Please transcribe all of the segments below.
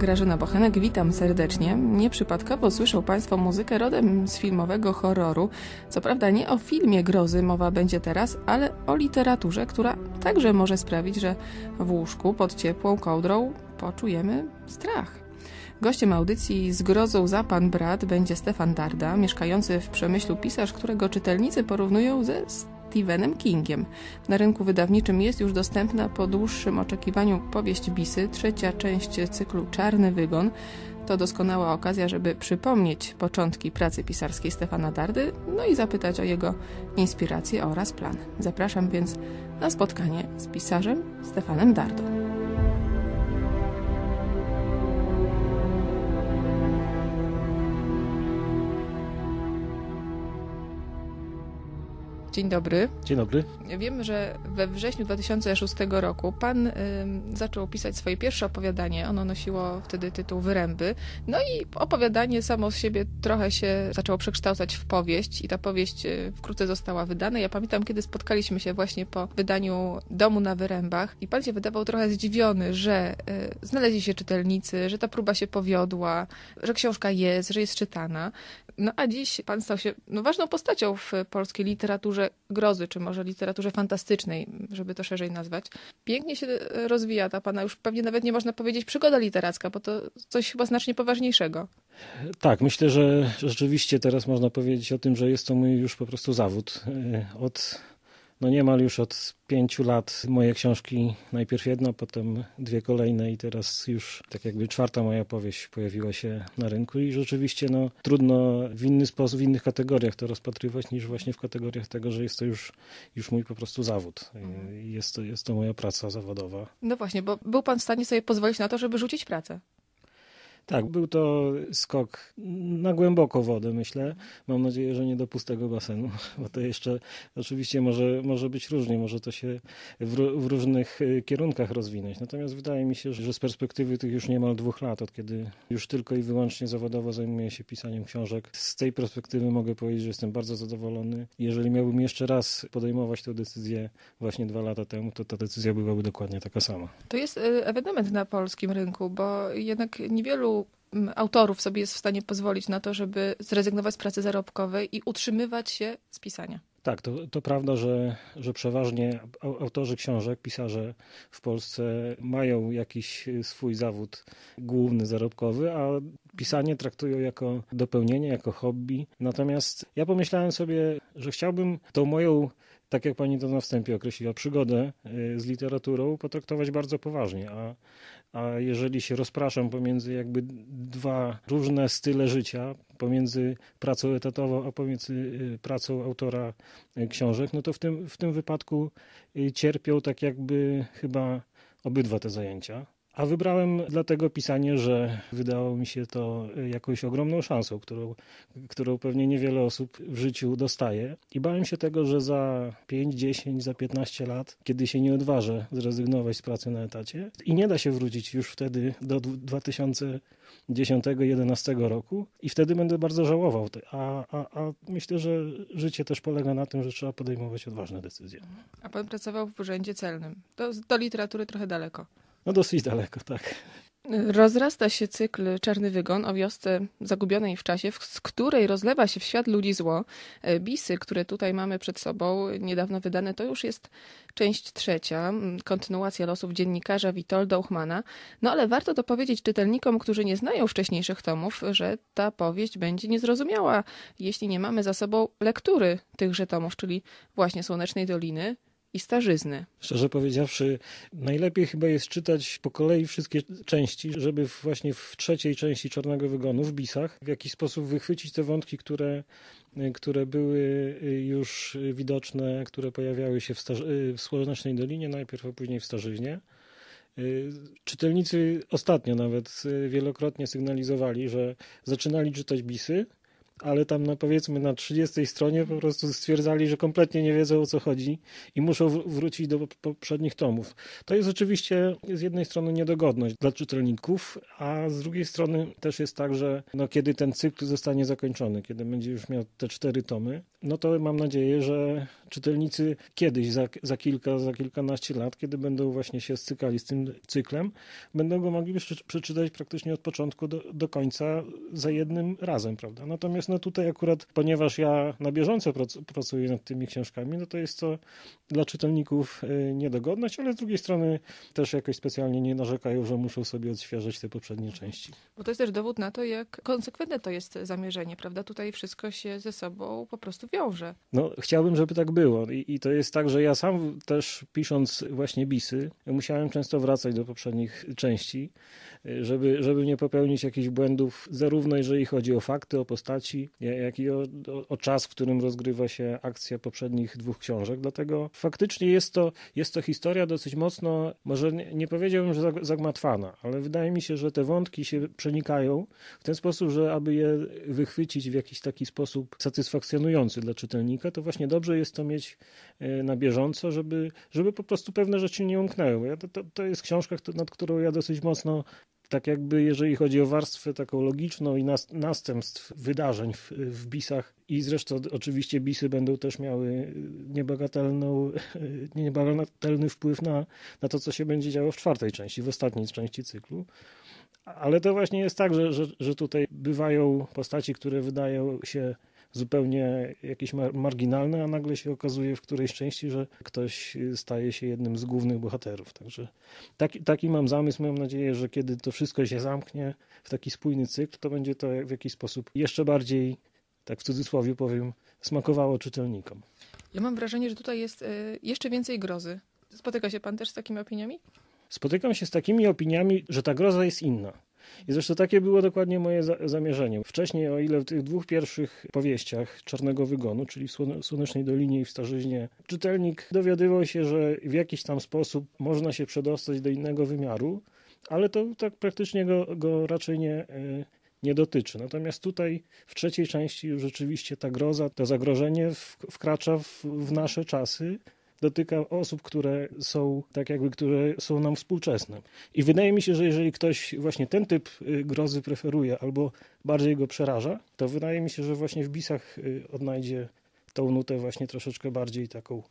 Grażyna Bochenek, witam serdecznie. Nieprzypadkowo słyszą Państwo muzykę rodem z filmowego horroru. Co prawda nie o filmie grozy mowa będzie teraz, ale o literaturze, która także może sprawić, że w łóżku pod ciepłą kołdrą poczujemy strach. Gościem audycji z grozą za pan brat będzie Stefan Darda, mieszkający w Przemyślu pisarz, którego czytelnicy porównują ze Stephenem Kingiem. Na rynku wydawniczym jest już dostępna po dłuższym oczekiwaniu powieść Bisy, trzecia część cyklu Czarny Wygon. To doskonała okazja, żeby przypomnieć początki pracy pisarskiej Stefana Dardy, no i zapytać o jego inspiracje oraz plan. Zapraszam więc na spotkanie z pisarzem Stefanem Dardą. Dzień dobry. Dzień dobry. Wiem, że we wrześniu 2006 roku pan y, zaczął pisać swoje pierwsze opowiadanie. Ono nosiło wtedy tytuł Wyręby. No i opowiadanie samo z siebie trochę się zaczęło przekształcać w powieść i ta powieść y, wkrótce została wydana. Ja pamiętam, kiedy spotkaliśmy się właśnie po wydaniu Domu na Wyrębach i pan się wydawał trochę zdziwiony, że y, znaleźli się czytelnicy, że ta próba się powiodła, że książka jest, że jest czytana. No a dziś pan stał się no, ważną postacią w polskiej literaturze grozy, czy może literaturze fantastycznej, żeby to szerzej nazwać. Pięknie się rozwija ta pana, już pewnie nawet nie można powiedzieć przygoda literacka, bo to coś chyba znacznie poważniejszego. Tak, myślę, że rzeczywiście teraz można powiedzieć o tym, że jest to mój już po prostu zawód. Od no niemal już od pięciu lat moje książki, najpierw jedna, potem dwie kolejne i teraz już tak jakby czwarta moja powieść pojawiła się na rynku i rzeczywiście no, trudno w inny sposób, w innych kategoriach to rozpatrywać niż właśnie w kategoriach tego, że jest to już, już mój po prostu zawód. Mhm. Jest to, jest to moja praca zawodowa. No właśnie, bo był pan w stanie sobie pozwolić na to, żeby rzucić pracę. Tak, był to skok na głęboko wodę, myślę. Mam nadzieję, że nie do pustego basenu, bo to jeszcze oczywiście może, może być różnie, może to się w, w różnych y, kierunkach rozwinąć. Natomiast wydaje mi się, że z perspektywy tych już niemal dwóch lat, od kiedy już tylko i wyłącznie zawodowo zajmuję się pisaniem książek, z tej perspektywy mogę powiedzieć, że jestem bardzo zadowolony. Jeżeli miałbym jeszcze raz podejmować tę decyzję właśnie dwa lata temu, to ta decyzja byłaby dokładnie taka sama. To jest y, ewenement na polskim rynku, bo jednak niewielu autorów sobie jest w stanie pozwolić na to, żeby zrezygnować z pracy zarobkowej i utrzymywać się z pisania. Tak, to, to prawda, że, że przeważnie autorzy książek, pisarze w Polsce mają jakiś swój zawód główny, zarobkowy, a pisanie traktują jako dopełnienie, jako hobby. Natomiast ja pomyślałem sobie, że chciałbym tą moją tak jak pani to na wstępie określiła, przygodę y, z literaturą potraktować bardzo poważnie. A, a jeżeli się rozpraszam pomiędzy jakby dwa różne style życia, pomiędzy pracą etatową, a pomiędzy y, pracą autora y, książek, no to w tym, w tym wypadku cierpią tak jakby chyba obydwa te zajęcia. A wybrałem dlatego pisanie, że wydało mi się to jakąś ogromną szansą, którą, którą pewnie niewiele osób w życiu dostaje. I bałem się tego, że za 5, 10, za 15 lat, kiedy się nie odważę zrezygnować z pracy na etacie i nie da się wrócić już wtedy do 2010-2011 roku i wtedy będę bardzo żałował. A, a, a myślę, że życie też polega na tym, że trzeba podejmować odważne decyzje. A pan pracował w urzędzie celnym. Do, do literatury trochę daleko. No dosyć daleko, tak. Rozrasta się cykl Czarny Wygon o wiosce zagubionej w czasie, z której rozlewa się w świat ludzi zło. E, Bisy, które tutaj mamy przed sobą, niedawno wydane, to już jest część trzecia, kontynuacja losów dziennikarza Witolda Uchmana. No ale warto to powiedzieć czytelnikom, którzy nie znają wcześniejszych tomów, że ta powieść będzie niezrozumiała, jeśli nie mamy za sobą lektury tychże tomów, czyli właśnie Słonecznej Doliny, i starzyzny. Szczerze powiedziawszy, najlepiej chyba jest czytać po kolei wszystkie części, żeby właśnie w trzeciej części Czarnego Wygonu, w Bisach, w jakiś sposób wychwycić te wątki, które, które były już widoczne, które pojawiały się w, Starzy- w Słonecznej Dolinie najpierw, a później w Starzyźnie. Czytelnicy ostatnio nawet wielokrotnie sygnalizowali, że zaczynali czytać Bisy, ale tam na powiedzmy na 30 stronie po prostu stwierdzali, że kompletnie nie wiedzą o co chodzi i muszą wrócić do poprzednich tomów. To jest oczywiście z jednej strony niedogodność dla czytelników, a z drugiej strony też jest tak, że no, kiedy ten cykl zostanie zakończony, kiedy będzie już miał te cztery tomy, no to mam nadzieję, że czytelnicy kiedyś, za, za kilka, za kilkanaście lat, kiedy będą właśnie się stykali z tym cyklem, będą go mogli przeczytać praktycznie od początku do, do końca za jednym razem, prawda? Natomiast no tutaj akurat, ponieważ ja na bieżąco pracuję nad tymi książkami, no to jest to dla czytelników y, niedogodność, ale z drugiej strony też jakoś specjalnie nie narzekają, że muszą sobie odświeżyć te poprzednie części. Bo to jest też dowód na to, jak konsekwentne to jest zamierzenie, prawda? Tutaj wszystko się ze sobą po prostu wiąże. No, chciałbym, żeby tak było. I, I, to jest tak, że ja sam też pisząc właśnie bisy, musiałem często wracać do poprzednich części, żeby, żeby nie popełnić jakichś błędów, zarówno jeżeli chodzi o fakty, o postaci, jak i o, o, o czas, w którym rozgrywa się akcja poprzednich dwóch książek. Dlatego faktycznie jest to, jest to historia dosyć mocno, może nie, nie powiedziałbym, że zagmatwana, ale wydaje mi się, że te wątki się przenikają w ten sposób, że aby je wychwycić w jakiś taki sposób satysfakcjonujący dla czytelnika, to właśnie dobrze jest to mieć e, na bieżąco, żeby, żeby po prostu pewne rzeczy nie umknęły. To, to, to jest książka, nad którą ja dosyć mocno tak jakby jeżeli chodzi o warstwę taką logiczną i następstw wydarzeń w, w bisach i zresztą oczywiście bisy będą też miały niebagatelny wpływ na, na to, co się będzie działo w czwartej części, w ostatniej części cyklu. Ale to właśnie jest tak, że, że, że tutaj bywają postaci, które wydają się zupełnie jakieś marginalne, a nagle się okazuje w którejś części, że ktoś staje się jednym z głównych bohaterów. Także taki, taki mam zamysł. Mam nadzieję, że kiedy to wszystko się zamknie w taki spójny cykl, to będzie to w jakiś sposób jeszcze bardziej, tak w cudzysłowie powiem, smakowało czytelnikom. Ja mam wrażenie, że tutaj jest y, jeszcze więcej grozy. Spotyka się pan też z takimi opiniami? Spotykam się z takimi opiniami, że ta groza jest inna. I zresztą takie było dokładnie moje za zamierzenie. Wcześniej, o ile w tych dwóch pierwszych powieściach Czarnego Wygonu, czyli w Słonecznej Dolinie i w Starzyźnie, czytelnik dowiadywał się, że w jakiś tam sposób można się przedostać do innego wymiaru, ale to tak praktycznie go, go raczej nie, e, nie dotyczy. Natomiast tutaj w trzeciej części już rzeczywiście ta groza, to zagrożenie wkracza w, w nasze czasy dotyka osób, które są tak jakby, które są nam współczesne. I wydaje mi się, że jeżeli ktoś właśnie ten typ y, grozy preferuje albo bardziej go przeraża, to wydaje mi się, że właśnie w bisach y, odnajdzie tą nutę właśnie troszeczkę bardziej taką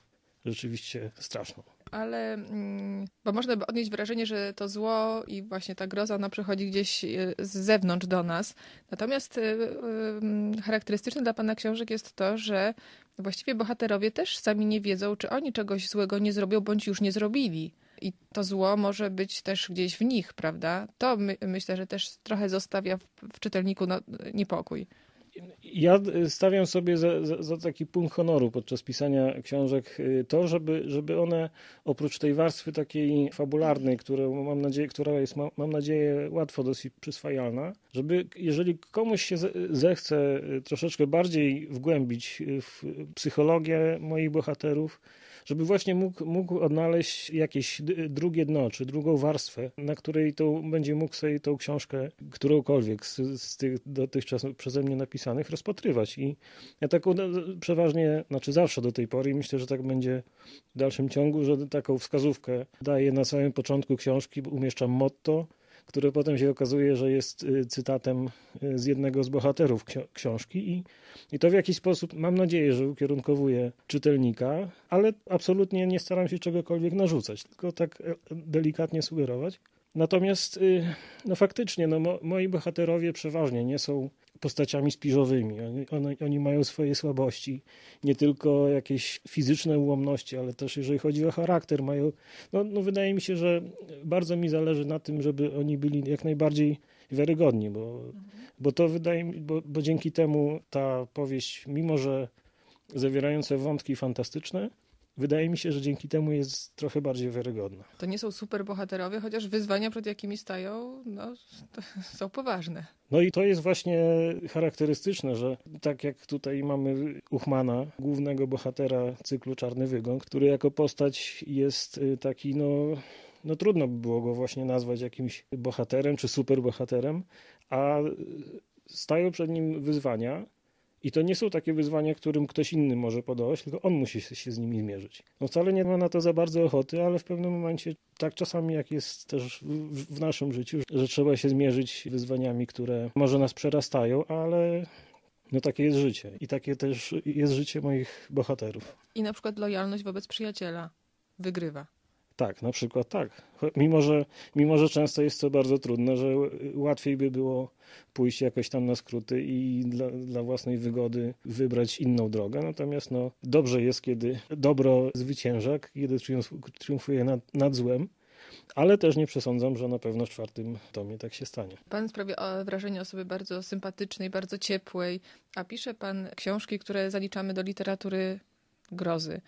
rzeczywiście straszną. Ale, mm, bo można by odnieść wrażenie, że to zło i właśnie ta groza, ona przychodzi gdzieś y, z zewnątrz do nas. Natomiast mm, charakterystyczne dla pana książek jest to, że właściwie bohaterowie też sami nie wiedzą, czy oni czegoś złego nie zrobią, bądź już nie zrobili. I to zło może być też gdzieś w nich, prawda? To my, myślę, że też trochę zostawia w, w czytelniku no, niepokój. Ja stawiam sobie za, za, za, taki punkt honoru podczas pisania książek y, to, żeby, żeby one oprócz tej warstwy takiej fabularnej, którą mam nadzieję, która jest, mam nadzieję, łatwo dosyć przyswajalna, żeby jeżeli komuś się zechce y, troszeczkę bardziej wgłębić w psychologię moich bohaterów, żeby właśnie mógł, mógł odnaleźć jakieś drugie dno, czy drugą warstwę, na której to będzie mógł sobie tą książkę, którąkolwiek z, z tych dotychczas przeze mnie napisanych, rozpatrywać. I ja taką no, przeważnie, znaczy zawsze do tej pory i myślę, że tak będzie w dalszym ciągu, że taką wskazówkę daję na samym początku książki, umieszczam motto, które potem się okazuje, że jest y, cytatem y, z jednego z bohaterów książki i, i to w jakiś sposób mam nadzieję, że ukierunkowuje czytelnika, ale absolutnie nie staram się czegokolwiek narzucać, tylko tak e, delikatnie sugerować. Natomiast y, no faktycznie no, moi bohaterowie przeważnie nie są postaciami spiżowymi. Oni, oni, oni, mają swoje słabości, nie tylko jakieś fizyczne ułomności, ale też jeżeli chodzi o charakter, mają. No, no wydaje mi się, że bardzo mi zależy na tym, żeby oni byli jak najbardziej wiarygodni, bo, mhm. bo to wydaje mi, bo, bo dzięki temu ta powieść, mimo że zawierająca wątki fantastyczne, wydaje mi się, że dzięki temu jest trochę bardziej wiarygodna. To nie są super bohaterowie, chociaż wyzwania, przed jakimi stają, no, są poważne. No i to jest właśnie charakterystyczne, że tak jak tutaj mamy Uchmana, głównego bohatera cyklu Czarny Wygon, który jako postać jest y, taki, no, no trudno by było go właśnie nazwać jakimś bohaterem czy superbohaterem, a stają przed nim wyzwania, I to nie są takie wyzwania, którym ktoś inny może podołać, tylko on musi się z nimi zmierzyć. No wcale nie ma na to za bardzo ochoty, ale w pewnym momencie, tak czasami jak jest też w naszym życiu, że trzeba się zmierzyć wyzwaniami, które może nas przerastają, ale no takie jest życie. I takie też jest życie moich bohaterów. I na przykład lojalność wobec przyjaciela wygrywa. Tak, na przykład tak. Mimo że, mimo, że często jest to bardzo trudne, że łatwiej by było pójść jakoś tam na skróty i dla, dla własnej wygody wybrać inną drogę. Natomiast no, dobrze jest, kiedy dobro zwycięża, kiedy triumfuje nad, nad złem. Ale też nie przesądzam, że na pewno w czwartym tomie tak się stanie. Pan sprawia wrażenie osoby bardzo sympatycznej, bardzo ciepłej, a pisze pan książki, które zaliczamy do literatury grozy.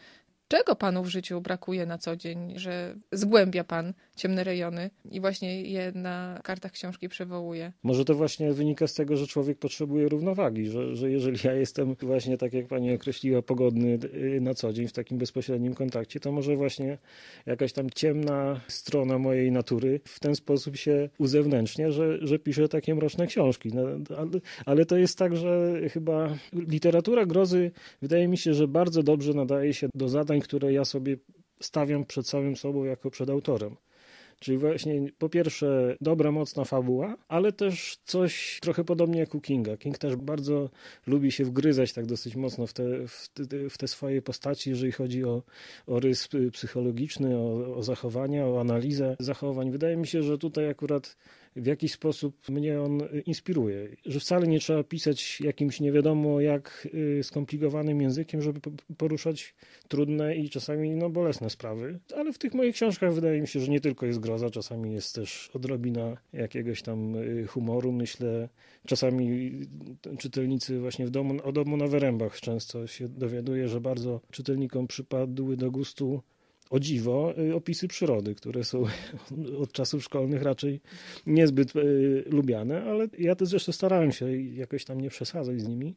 Czego panu w życiu brakuje na co dzień, że zgłębia pan ciemne rejony i właśnie je na kartach książki przywołuje? Może to właśnie wynika z tego, że człowiek potrzebuje równowagi, że, że jeżeli ja jestem właśnie, tak jak pani określiła, pogodny y, na co dzień w takim bezpośrednim kontakcie, to może właśnie jakaś tam ciemna strona mojej natury w ten sposób się uzewnętrznia, że, że piszę takie mroczne książki. No, ale, ale to jest tak, że chyba literatura grozy wydaje mi się, że bardzo dobrze nadaje się do zadań, które ja sobie stawiam przed samym sobą jako przed autorem. Czyli właśnie po pierwsze dobra, mocna fabuła, ale też coś trochę podobnie jak u Kinga. King też bardzo lubi się wgryzać tak dosyć mocno w te, w te, w te swoje postaci, jeżeli chodzi o, o rys psychologiczny, o, o zachowania, o analizę zachowań. Wydaje mi się, że tutaj akurat w jakiś sposób mnie on inspiruje. Że wcale nie trzeba pisać jakimś nie wiadomo jak y, skomplikowanym językiem, żeby poruszać trudne i czasami no, bolesne sprawy. Ale w tych moich książkach wydaje mi się, że nie tylko jest groza, czasami jest też odrobina jakiegoś tam y, humoru, myślę. Czasami czytelnicy właśnie w domu, o domu na Wyrębach często się dowiaduje, że bardzo czytelnikom przypadły do gustu o dziwo, y, opisy przyrody, które są od czasów szkolnych raczej niezbyt y, lubiane, ale ja też zresztą starałem się jakoś tam nie przesadzać z nimi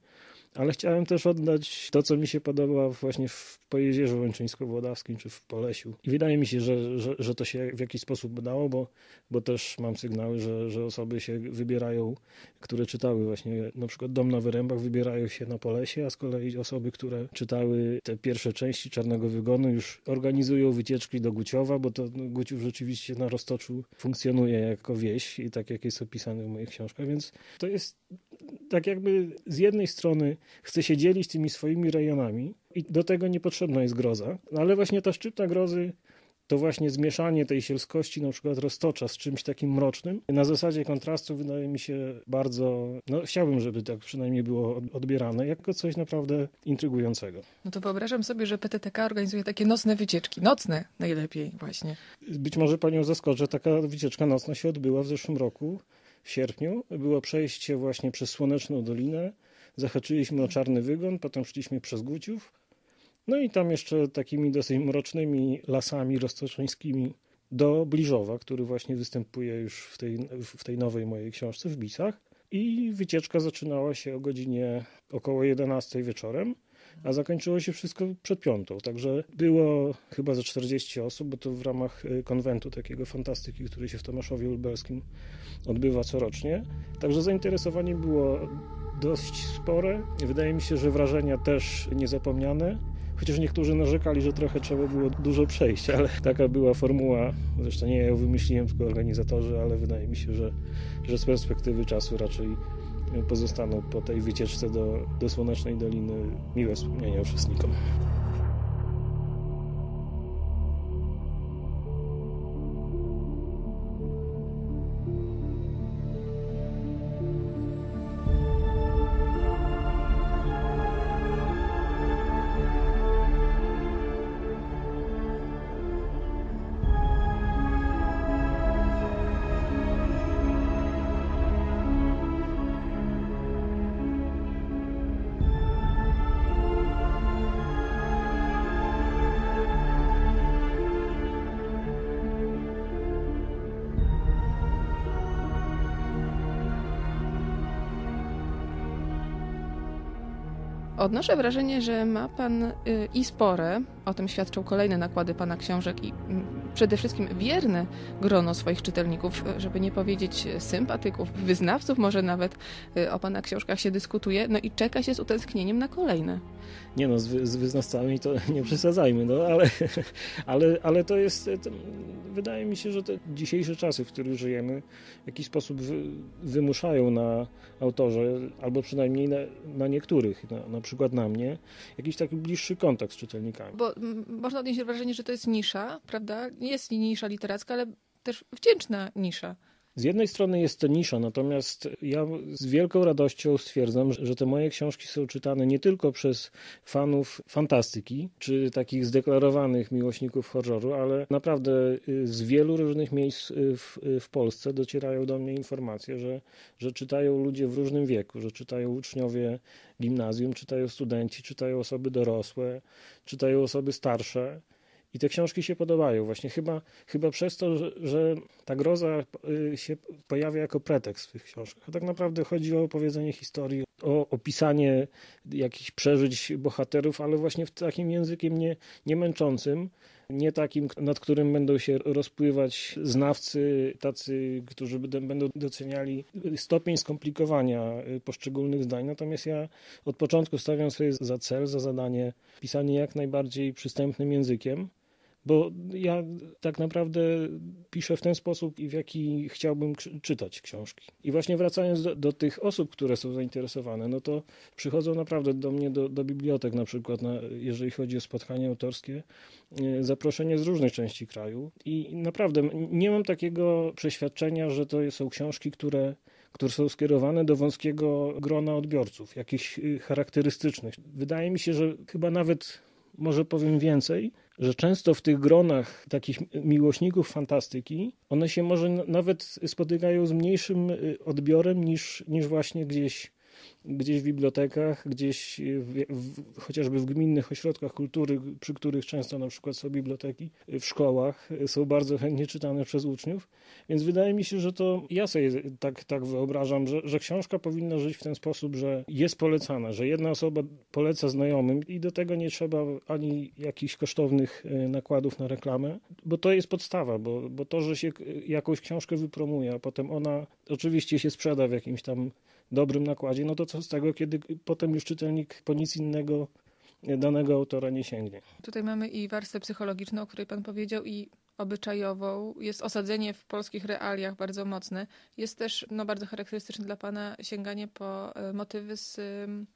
ale chciałem też oddać to, co mi się podoba właśnie w Pojezierzu Łęczyńsko-Włodawskim czy w Polesiu. I wydaje mi się, że, że, że to się w jakiś sposób udało, bo, bo też mam sygnały, że, że osoby się wybierają, które czytały właśnie na przykład Dom na Wyrębach, wybierają się na Polesie, a z kolei osoby, które czytały te pierwsze części Czarnego Wygonu już organizują wycieczki do Guciowa, bo to no, Guciów rzeczywiście na Roztoczu funkcjonuje jako wieś i tak jak jest opisane w moich książkach, więc to jest tak jakby z jednej strony chce się dzielić tymi swoimi rejonami i do tego niepotrzebna jest groza, no ale właśnie ta szczypta grozy to właśnie zmieszanie tej sielskości, na przykład roztocza z czymś takim mrocznym, na zasadzie kontrastu wydaje mi się bardzo, no chciałbym, żeby tak przynajmniej było odbierane, jako coś naprawdę intrygującego. No to wyobrażam sobie, że PTTK organizuje takie nocne wycieczki, nocne najlepiej właśnie. Być może panią zaskoczę, taka wycieczka nocna się odbyła w zeszłym roku w sierpniu. Było przejście właśnie przez Słoneczną Dolinę. Zahaczyliśmy o Czarny Wygon, potem szliśmy przez Guciów. No i tam jeszcze takimi dosyć mrocznymi lasami roztoczeńskimi do Bliżowa, który właśnie występuje już w tej, w tej nowej mojej książce w Bisach. I wycieczka zaczynała się o godzinie około 11 wieczorem a zakończyło się wszystko przed piątą. Także było chyba za 40 osób, bo to w ramach y, konwentu takiego fantastyki, który się w Tomaszowie Lubelskim odbywa corocznie. Także zainteresowanie było dość spore. Wydaje mi się, że wrażenia też niezapomniane. Chociaż niektórzy narzekali, że trochę trzeba było dużo przejść, ale taka była formuła. Zresztą nie ja ją wymyśliłem, tylko organizatorzy, ale wydaje mi się, że, że z perspektywy czasu raczej pozostaną po tej wycieczce do, do Słonecznej Doliny miłe wspomnienia uczestnikom. Odnoszę wrażenie, że ma pan y, i spore, O tym świadczą kolejne nakłady pana książek i mm, przede wszystkim wierne grono swoich czytelników, żeby nie powiedzieć sympatyków, wyznawców może nawet y, o pana książkach się dyskutuje, no i czeka się z utęsknieniem na kolejne. Nie no, z, z wyznawcami to nie przesadzajmy, no ale, ale, ale to jest, to, wydaje mi się, że te dzisiejsze czasy, w których żyjemy, w jakiś sposób wy, wymuszają na autorze, albo przynajmniej na, na niektórych, na, na przykład na mnie, jakiś taki bliższy kontakt z czytelnikami. Bo można odnieść wrażenie, że to jest nisza, prawda? Jest nisza literacka, ale też wdzięczna nisza. Z jednej strony jest to nisza, natomiast ja z wielką radością stwierdzam, że te moje książki są czytane nie tylko przez fanów fantastyki, czy takich zdeklarowanych miłośników horroru, ale naprawdę y, z wielu różnych miejsc y, w, y, w Polsce docierają do mnie informacje, że, że czytają ludzie w różnym wieku, że czytają uczniowie gimnazjum, czytają studenci, czytają osoby dorosłe, czytają osoby starsze. I te książki się podobają właśnie chyba, chyba przez to, że, że ta groza y, się pojawia jako pretekst w tych książkach. A tak naprawdę chodzi o opowiedzenie historii, o opisanie jakichś przeżyć bohaterów, ale właśnie w takim językiem nie, nie męczącym, nie takim, nad którym będą się rozpływać znawcy, tacy, którzy będą doceniali stopień skomplikowania y, poszczególnych zdań. Natomiast ja od początku stawiam sobie za cel, za zadanie pisanie jak najbardziej przystępnym językiem bo ja tak naprawdę piszę w ten sposób, w jaki chciałbym czytać książki. I właśnie wracając do, do, tych osób, które są zainteresowane, no to przychodzą naprawdę do mnie do, do bibliotek, na przykład, na, jeżeli chodzi o spotkania autorskie, e, zaproszenie z różnych części kraju. I naprawdę nie mam takiego przeświadczenia, że to są książki, które które są skierowane do wąskiego grona odbiorców, jakichś y, charakterystycznych. Wydaje mi się, że chyba nawet może powiem więcej, że często w tych gronach takich miłośników fantastyki, one się może nawet spotykają z mniejszym y, odbiorem niż, niż właśnie gdzieś gdzieś w bibliotekach, gdzieś w, w, chociażby w gminnych ośrodkach kultury, przy których często na przykład są biblioteki, w szkołach, są bardzo chętnie czytane przez uczniów. Więc wydaje mi się, że to ja sobie tak, tak wyobrażam, że, że książka powinna żyć w ten sposób, że jest polecana, że jedna osoba poleca znajomym i do tego nie trzeba ani jakichś kosztownych e, nakładów na reklamę, bo to jest podstawa, bo, bo to, że się jakąś książkę wypromuje, a potem ona oczywiście się sprzeda w jakimś tam dobrym nakładzie, no to co z tego, kiedy potem już czytelnik po nic innego danego autora nie sięgnie. Tutaj mamy i warstwę psychologiczną, o której pan powiedział, i obyczajową. Jest osadzenie w polskich realiach bardzo mocne. Jest też no, bardzo charakterystyczne dla Pana sięganie po e, motywy z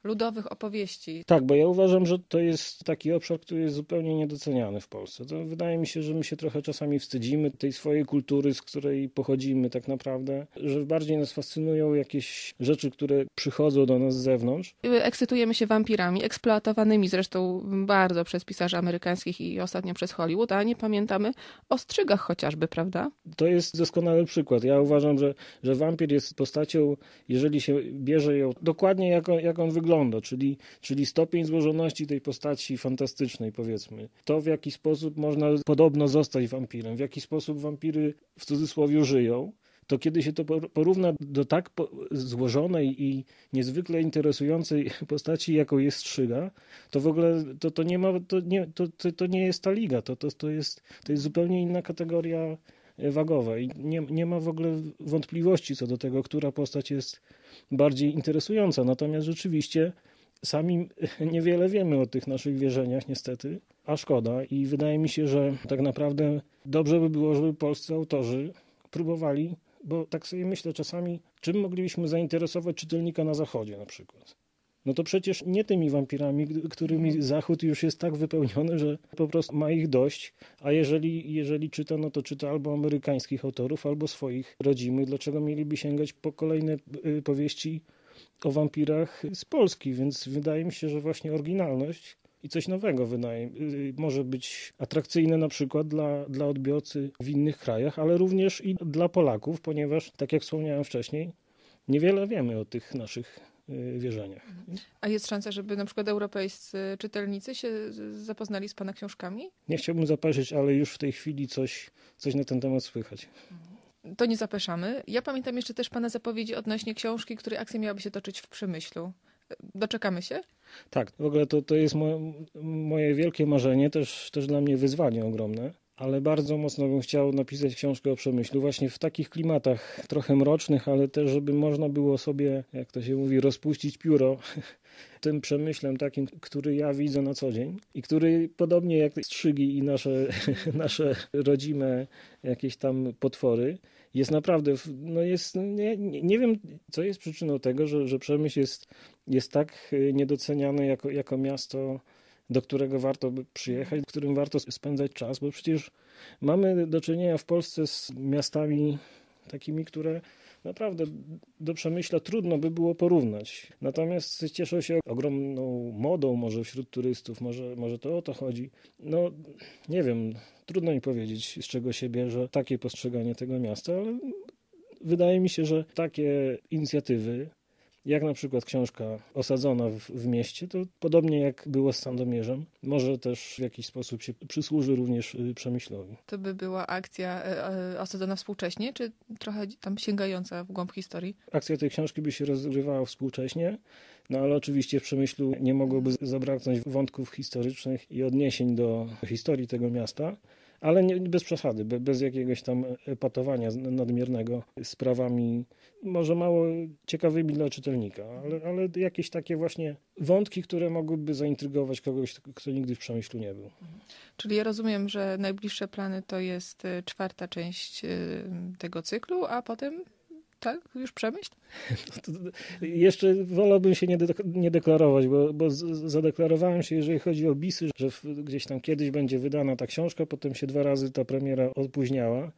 ludowych opowieści. Tak, bo ja uważam, że to jest taki obszar, który jest zupełnie niedoceniany w Polsce. To wydaje mi się, że my się trochę czasami wstydzimy tej swojej kultury, z której pochodzimy tak naprawdę, że bardziej nas fascynują jakieś rzeczy, które przychodzą do nas z zewnątrz. Ekscytujemy się wampirami, eksploatowanymi zresztą bardzo przez pisarzy amerykańskich i ostatnio przez Hollywood, a nie pamiętamy ostrzygach chociażby, prawda? To jest doskonały przykład. Ja uważam, że, że wampir jest postacią, jeżeli się bierze ją dokładnie jak on, jak on wygląda, czyli, czyli stopień złożoności tej postaci fantastycznej, powiedzmy. To, w jaki sposób można podobno zostać wampirem, w jaki sposób wampiry w cudzysłowie żyją, to kiedy się to porówna do tak złożonej i niezwykle interesującej postaci, jaką jest Strzyga, to w ogóle to, to, nie, ma, to, nie, to, to, to nie jest ta liga, to, to, to, jest, to jest zupełnie inna kategoria wagowa i nie, nie ma w ogóle wątpliwości co do tego, która postać jest bardziej interesująca. Natomiast rzeczywiście sami niewiele wiemy o tych naszych wierzeniach, niestety, a szkoda. I wydaje mi się, że tak naprawdę dobrze by było, żeby polscy autorzy próbowali bo tak sobie myślę czasami, czym moglibyśmy zainteresować czytelnika na zachodzie na przykład. No to przecież nie tymi wampirami, którymi Zachód już jest tak wypełniony, że po prostu ma ich dość, a jeżeli, jeżeli czyta, no to czyta albo amerykańskich autorów, albo swoich rodzimych. Dlaczego mieliby sięgać po kolejne y, powieści o wampirach z Polski? Więc wydaje mi się, że właśnie oryginalność i coś nowego wydaje, y, może być atrakcyjne na przykład dla, dla odbiorcy w innych krajach, ale również i dla Polaków, ponieważ, tak jak wspomniałem wcześniej, niewiele wiemy o tych naszych y, wierzeniach. A jest szansa, żeby na przykład europejscy czytelnicy się zapoznali z Pana książkami? Nie chciałbym zapraszać, ale już w tej chwili coś, coś na ten temat słychać. To nie zapraszamy. Ja pamiętam jeszcze też Pana zapowiedzi odnośnie książki, której akcja miałaby się toczyć w Przemyślu Doczekamy się? Tak, w ogóle to, to jest mo, moje wielkie marzenie, też, też dla mnie wyzwanie ogromne ale bardzo mocno bym chciał napisać książkę o przemyślu, właśnie w takich klimatach trochę mrocznych, ale też, żeby można było sobie, jak to się mówi, rozpuścić pióro tym przemyślem takim, który ja widzę na co dzień i który podobnie jak strzygi i nasze, nasze rodzime jakieś tam potwory, jest naprawdę, no jest, nie, nie wiem, co jest przyczyną tego, że, że Przemyśl jest, jest tak niedoceniany jako, jako miasto do którego warto przyjechać, w którym warto spędzać czas, bo przecież mamy do czynienia w Polsce z miastami takimi, które naprawdę do Przemyśla trudno by było porównać. Natomiast cieszą się ogromną modą może wśród turystów, może, może to o to chodzi. No nie wiem, trudno mi powiedzieć z czego się bierze takie postrzeganie tego miasta, ale wydaje mi się, że takie inicjatywy jak na przykład książka osadzona w, w, mieście, to podobnie jak było z Sandomierzem, może też w jakiś sposób się przysłuży również y, Przemyślowi. To by była akcja e, e, osadzona współcześnie, czy trochę tam sięgająca w głąb historii? Akcja tej książki by się rozgrywała współcześnie, no ale oczywiście w Przemyślu nie mogłoby zabraknąć wątków historycznych i odniesień do historii tego miasta ale nie, bez przesady, bez jakiegoś tam epatowania nadmiernego sprawami, może mało ciekawymi dla czytelnika, ale, ale jakieś takie właśnie wątki, które mogłyby zaintrygować kogoś, kto nigdy w Przemyślu nie był. Czyli ja rozumiem, że najbliższe plany to jest y, czwarta część y, tego cyklu, a potem tak? Już przemyśl? Jeszcze wolałbym się nie, de nie deklarować, bo, bo zadeklarowałem się, jeżeli chodzi o Bisy, że gdzieś tam kiedyś będzie wydana ta książka, potem się dwa razy ta premiera opóźniała.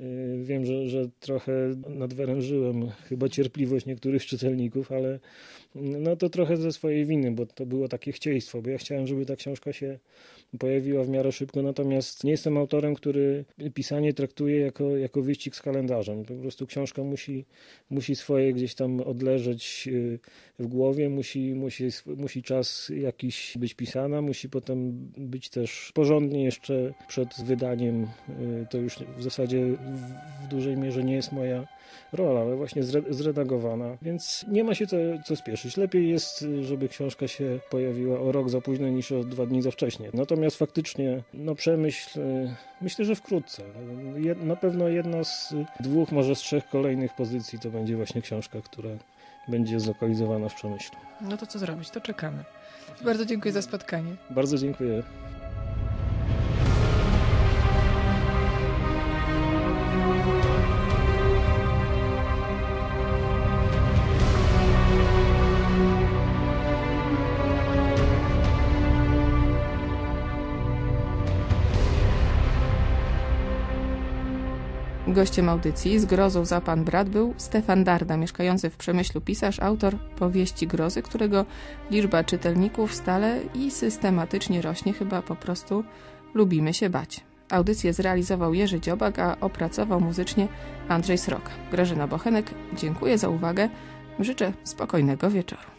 Y, wiem, że, że trochę nadwyrężyłem chyba cierpliwość niektórych czytelników, ale no to trochę ze swojej winy, bo to było takie chcieństwo, bo ja chciałem, żeby ta książka się pojawiła w miarę szybko, natomiast nie jestem autorem, który pisanie traktuje jako, jako wyścig z kalendarzem. Po prostu książka musi, musi swoje gdzieś tam odleżeć y, w głowie, musi, musi, musi czas jakiś być pisana, musi potem być też porządnie jeszcze przed wydaniem. Y, to już w zasadzie w dużej mierze nie jest moja rola, ale właśnie zredagowana, więc nie ma się co, co spieszyć. Lepiej jest, żeby książka się pojawiła o rok za późno niż o dwa dni za wcześnie. Natomiast faktycznie, no przemyśl, myślę, że wkrótce. Na pewno jedna z dwóch, może z trzech kolejnych pozycji to będzie właśnie książka, która będzie zlokalizowana w Przemyślu. No to co zrobić? To czekamy. Bardzo dziękuję za spotkanie. Bardzo dziękuję. Gościem audycji z grozą za pan brat był Stefan Darda, mieszkający w Przemyślu pisarz, autor powieści grozy, którego liczba czytelników stale i systematycznie rośnie, chyba po prostu lubimy się bać. Audycję zrealizował Jerzy Dziobak, a opracował muzycznie Andrzej Sroka. Grażyna Bochenek, dziękuję za uwagę. Życzę spokojnego wieczoru.